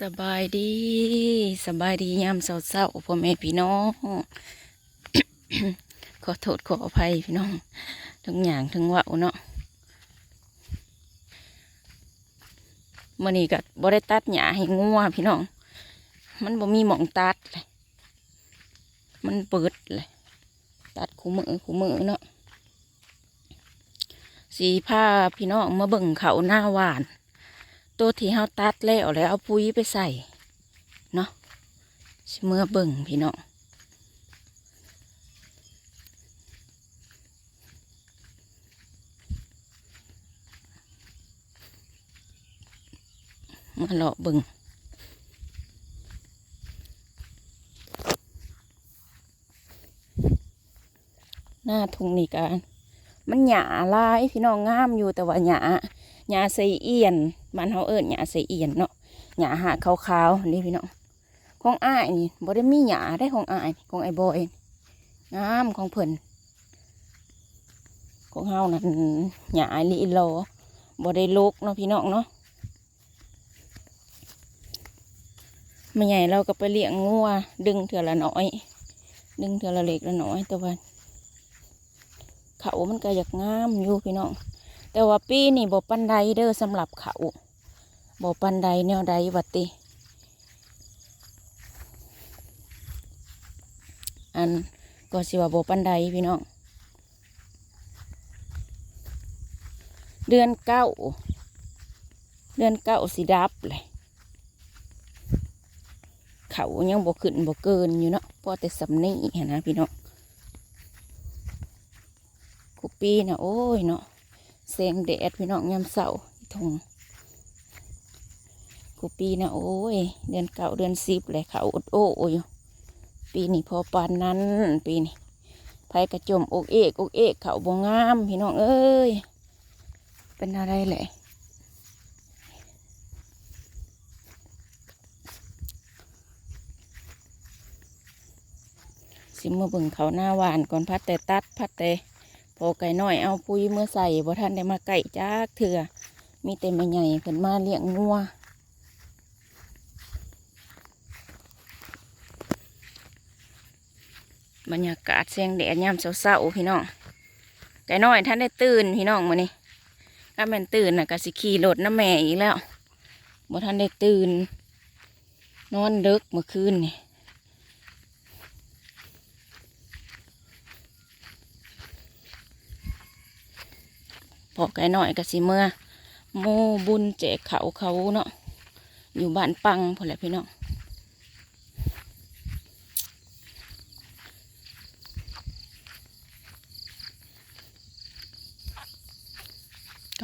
สบายดีสบายดียามเศร้าๆพ่อแม่พี่น้อง ขอโทษขออภัยพี่น้องทั้งอย่างทั้งว่าเนาะมื่อนี้ก็บ่ได้ตัดหญ้าให้งัวพี่น้อง มันบ่มีหมองตัดเลยมันเปิดเลยตัดคู่มือคู่มือเนาะสีผ้าพี่น้องมาเบิ่งเขาหน้าหวาน ตัวที่เฮาตัดแล้วแล้วเอาปุ๋ยไปใส่เนาะเมื่อเบิ่งพี่น้องมาเลาะเบิ่งหน้าทุ่งนี่กันมันหยาลายพี่น้องงามอยู่แต่ว่าหยาหญ้าใส่เอียน บ้านเฮาเอิ้นหญ้าใส่เอียนเนาะหญ้าหาขาวๆนี่พี่น้องของอ้ายนี่บ่ได้มีหญ้าได้ของอ้ายของไอ้บอยงามของเพิ่นของเฮานั่นหญ้าลิโลบ่ได้ลกเนาะพี่น้องเนาะม่ใหญ่เราก็ไปเลี้ยงงัวดึงเถื่อละน้อย ดึงเถื่อละเล็กละน้อยแต่ว่าเขามันก็อยากงามอยู่พี่น้องแต่ว่าปีนี่บ่ปันใดเด้อสำหรับเขา บ่ปันใดแนวใดวัดติ อันก็สิว่าบ่ปันใดพี่น้อง เดือนเก้า เดือนเก้าสิดับเลย เขายังบ่ขึ้นบ่เกินอยู่เนาะพอแต่สำนี้หั้นนะพี่น้องคุปีนะโอ้ยเนาะแสงแดดพี่น้องยามเสาร์ทง กูปีนะโอ้ย เดือนเก่าเดือนสิบเลยเขาอดโอ้ยปีนี้พอปานนั้น ปีนี้ไผกระจมอกเอกอกเอกเขาบงงามพี่น้องเอ้ยเป็นอะไรแหละสิมาเบิ่งเขาหน้าหวานก่อนพัดแต่ตัดพัดแต่พอไก่น้อยเอาปุ๋ยเมื่อใส่บ่ทันได้มาไก่จ้ากเถื่อมีแต่แม่ใหญ่เพิ่นมาเลี้ยงงัว บรรยากาศเสียงแดดยามเช้าๆพี่น้องไก่น้อยท่านได้ตื่นพี่น้องมื้อนี้ถ้าแม่นตื่นน่ะก็สิขี่รถน้ำแม่อีกแล้วบ่ทันได้ตื่น นอนดึกเมื่อคืนนี่พอไก่หน่อยก็สิเมื่อโมบุญแจกเขาเขาเนาะอยู่บ้านปังพอแหละพี่น้อง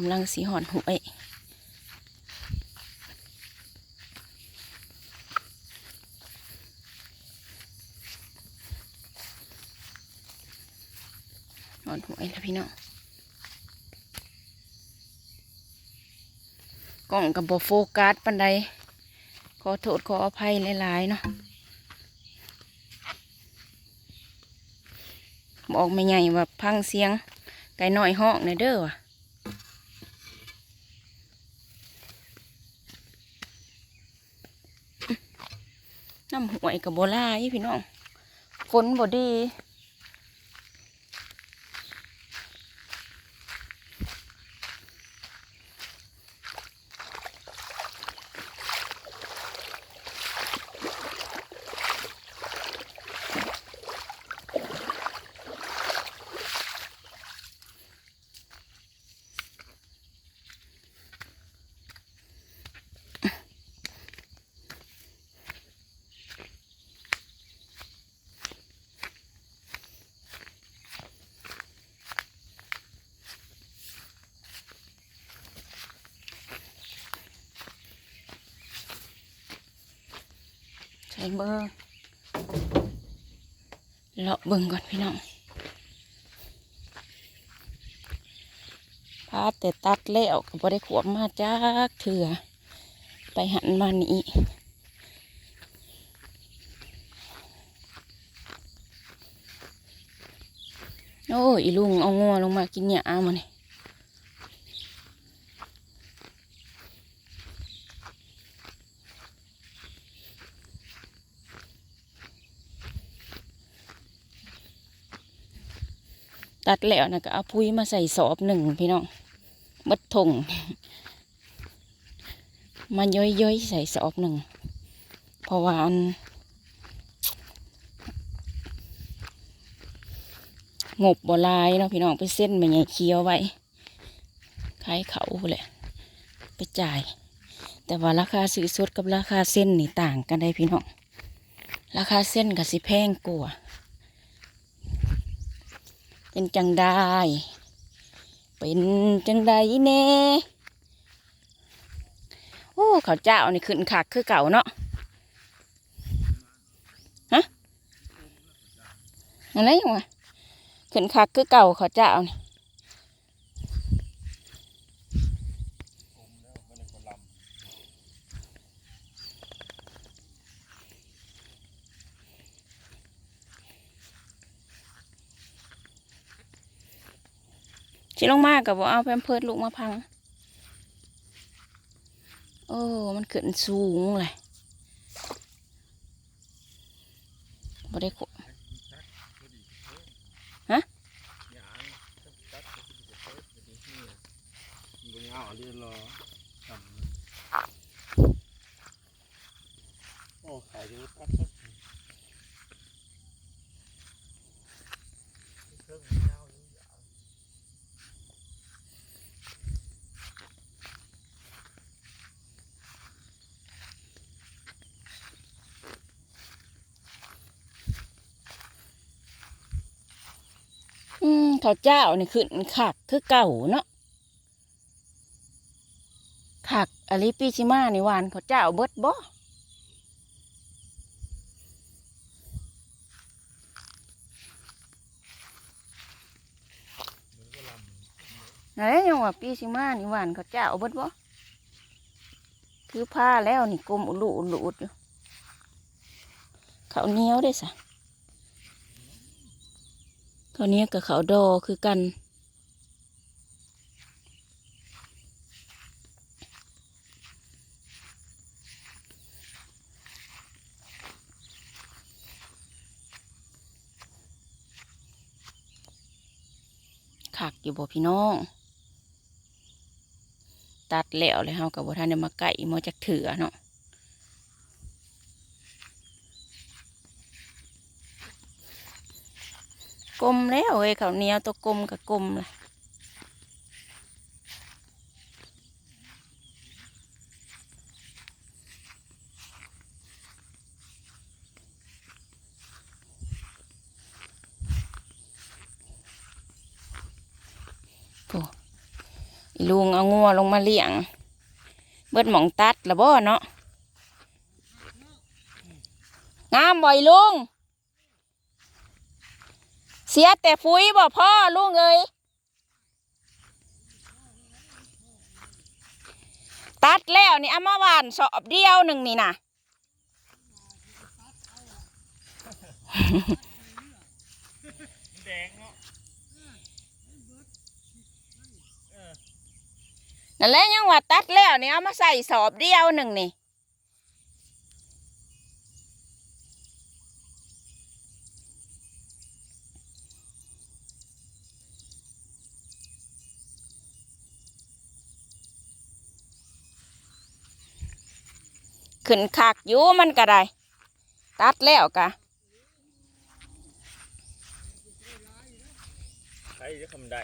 ำลังสีหอนหวยหอนหวยแล้วพี่น้องกล้องกับบโฟกัสปันใดขอโทษขออภัยหลาย ๆ เนาะบอกไม่ใหญ่ว่าพังเสียงไก่หน้อยห้องในเด้อว่ะ น้ำหวยกับโบลายพี่น้องฝนบ่ดี ใช้เบอร์เลาะเบิ่งก่อนพี่น้องพาแต่ตัดแล้วก็บ่ได้ขวบมาจากเถื่อไปหันมานี่โอ้ยลุงเอางัวลงมากินหญ้ามานี่ ตัดแล้วนะก็เอาพุ้ยมาใส่สอบหนึ่งพี่น้องมัดทงมาย้อยๆใส่สอบหนึ่งเพราะว่าอันงบบ่ลายเนาะพี่น้องไปเส้นมาใหญ่เคี้ยวไว้ขายเขาแหละไปจ่าย แต่ว่าราคาซื้อสดกับราคาเส้นนี่ต่างกันได้พี่น้องราคาเส้นกับสิแพงกว่า เป็นจังได้ เป็นจังได้แน่โอ้ข้าวเจ้านี่ขึ้นคักคือเก่าเนาะฮะอะไรอย่างวะขึ้นคักคือเก่าข้าวเจ้านี่ ชิลงมากกับว่าเอาแพมเพิร์ดลูกมาพัง โอ้ มันขึ้นสูงเลยบ่ได้ขว บุญเอาเรียนรอทำโอ้ขายดีปั๊บปั๊บเครื่องมันยาวอยู่ยาว อืมข้าวเจ้านี่ขึ้นคักคือเก่าเนาะคักอลิปีชิมานี่หวานข้าวเจ้าเบิดบ่ไหนยังว่าปีชิมานี่หวานข้าวเจ้าเบิดบ่คือผ้าแล้วนี่กลมอุลุอุลุดอยู่ข้าวเหนียวได้สะ เขาวนี้กับเขาดอคือกัน ขักอยู่บ่พี่น้อง ตัดแล้วเลยเฮากับบ่ทันได้มาไก่มาจากเถือเนาะ กลมแล้วเว้ยเขาวเหนียวตัวกลมกับกลมเลยลุงเอางัวลงมาเลี้ยง เบิดหมองตัดละบ่เนาะงามบ่อยลุง เสียแต่ฟุ้ยบ่พ่อลุงเอ้ยตัดแล้วนี่เอามาหวานสอบเดียวหนึ่งนี่นะนาะนั่นแหละยังว่าตัดแล้วนี่เอามาใส่สอบเดียวหนึ่งนี่ ขึ้นคักอยู่มันก็ได้ ตัดแล้วกะใครจะทำได้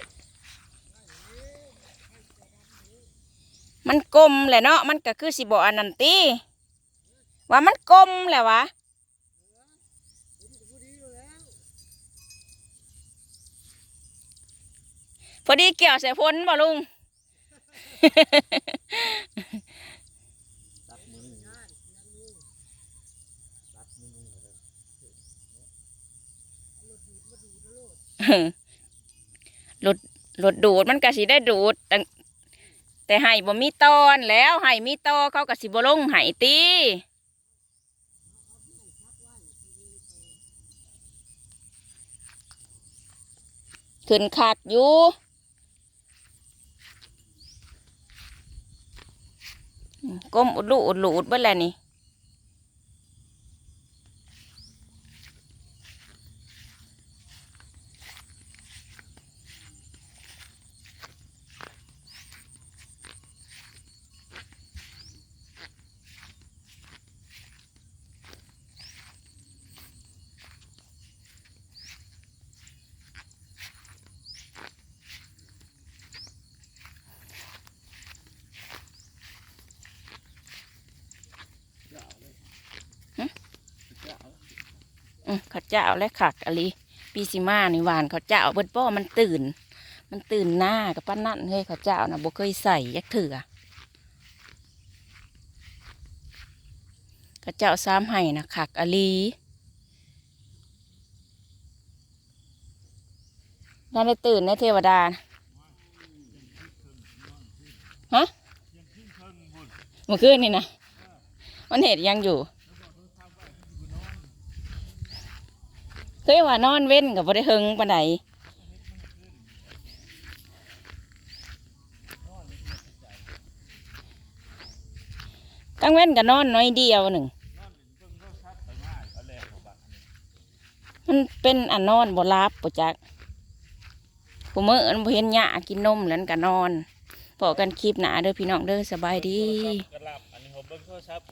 มันกลมแหละเนาะ มันก็คือสิบอันนันตีว่ามันกลมแหละวะ พอดีเกี่ยวใส่พ้นบ่ลุง ตัดมือหนึ่งตัดมือหนึ่งเลย รถรถดูดมันก็สิได้ดูดแต่แต่ให้บ่มีตอนแล้วให้มีตอเขาก็สิบ่ลงให้ตีขึ้นคักอยู่ก้มอุดลูอุดลูดเบิดแล้วนี่ อืมเขาวเจ้าและขักอะลีปีซิมานี่หวานเขาวเจ้าเบิดป้อมันตื่น มันตื่นหน้ากับป้านั่นเฮ้ยเขาวเจ้านะบ่เคยใส่ยักเถื่อเขาวเจ้าซ้ำให้นะขักอะลีนั่นได้ตื่นในเทวดานะฮะเมื่อคืนนี่นะมันเหตุยังอยู่ เคยว่านอนเว้นกับบ่ได้เฮงปานใดกลางเว้นก็นอนน้อยเดียวหนึ่งมันเป็นอันนอนบ่รับบ่จักผู้มื้ออันเห็นหญ้ากินนมแล้วก็นอนพอกันคลิปหนาเด้อพี่น้องเด้อสบายดีกระลับอันนี้ผมเบิ่งโทรศัพท์